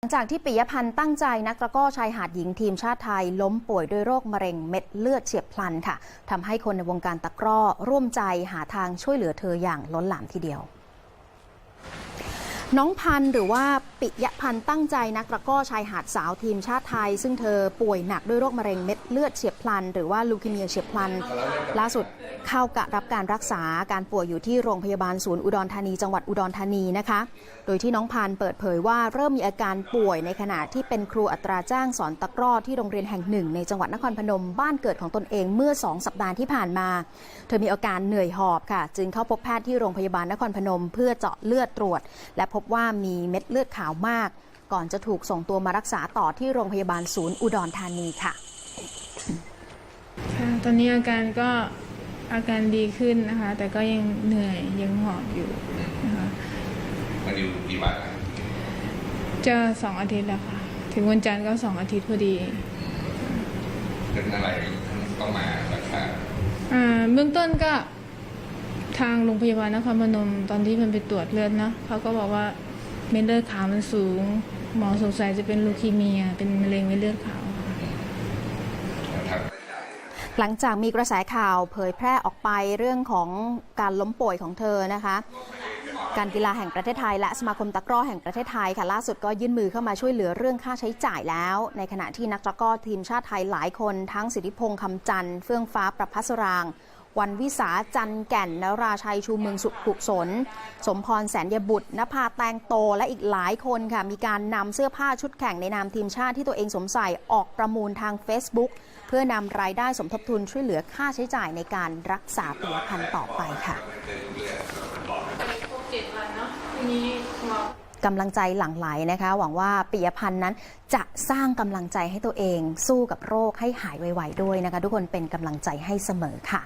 หลังจากที่ปิยพันธ์ตั้งใจนักตะกร้อชายหาดหญิงทีมชาติไทย ล้มป่วยด้วยโรคมะเร็งเม็ดเลือดเฉียบพลันค่ะทำให้คนในวงการตะกร้อร่วมใจหาทางช่วยเหลือเธออย่างล้นหลามทีเดียว น้องพันธ์หรือว่าปิยพันธ์ตั้งใจนักตะก้อชายหาดสาวทีมชาติไทย ซึ่งเธอป่วยหนักด้วยโรคมะเร็งเม็ดเลือดเฉียบพลัน หรือว่าลูคีเมียเฉียบพลัน ล่าสุดเข้ากะรับการรักษาการป่วยอยู่ที่โรงพยาบาลศูนย์อุดรธานี จังหวัดอุดรธานีนะคะ โดยที่น้องพันธ์เปิดเผยว่าเริ่มมีอาการป่วยในขณะที่เป็นครูอัตราจ้างสอนตะกร้อที่โรงเรียนแห่งหนึ่ง ในจังหวัดนครพนมบ้านเกิดของตนเองเมื่อ 2 สัปดาห์ที่ผ่านมา เธอมีอาการเหนื่อยหอบค่ะ จึงเข้าพบแพทย์ที่โรงพยาบาลนครพนม เพื่อเจาะเลือดตรวจ และพบว่ามีเม็ดเลือดขาวมาก ก่อนจะถูกส่งตัวมารักษาต่อที่โรงพยาบาลศูนย์อุดรธานีค่ะ ค่ะ ตอนนี้อาการก็อาการดีขึ้นนะคะ แต่ก็ยังเหนื่อยยังหอบอยู่นะคะมันอยู่กี่วันนะจะสองอาทิตย์แล้วค่ะ ถึงวันจันทร์ก็สองอาทิตย์พอดีเป็นอะไรต้องมารักษาอ่าเบื้องต้นก็ ทางโรงพยาบาลนครพนมตอนที่มันไปตรวจเลือดนะเขาก็บอกว่าเม็ดเลือดขาวมันสูง หมอสงสัยจะเป็นลูคีเมีย เป็นมะเร็งเม็ดเลือดขาวหลังจากมีกระแสข่าวเผยแพร่ออกไปเรื่องของการล้มป่วยของเธอนะคะ การกีฬาแห่งประเทศไทย และสมาคมตะกร้อแห่งประเทศไทยค่ะล่าสุดก็ยื่นมือเข้ามาช่วยเหลือเรื่องค่าใช้จ่ายแล้ว ในขณะที่นักตะกร้อทีมชาติไทยหลายคนทั้งสิทธิพงษ์คำจันทร์เฟื่องฟ้าประพัสราง วันวิสาจันแก่นนราชัยชูเมืองสุขกุศล สมพรแสนยบุตรนภาแตงโตและอีกหลายคนค่ะ มีการนำเสื้อผ้าชุดแข่งในนามทีมชาติที่ตัวเองสวมใส่ออกประมูลทาง Facebook เพื่อนำรายได้สมทบทุนช่วยเหลือค่าใช้จ่ายในการรักษาปิยพันต่อไปค่ะกำลังใจหลั่งไหลนะคะ หวังว่าปิยพันธ์นั้นจะสร้างกำลังใจให้ตัวเอง สู้กับโรคให้หายไวๆด้วยนะคะ ทุกคนเป็นกำลังใจให้เสมอค่ะ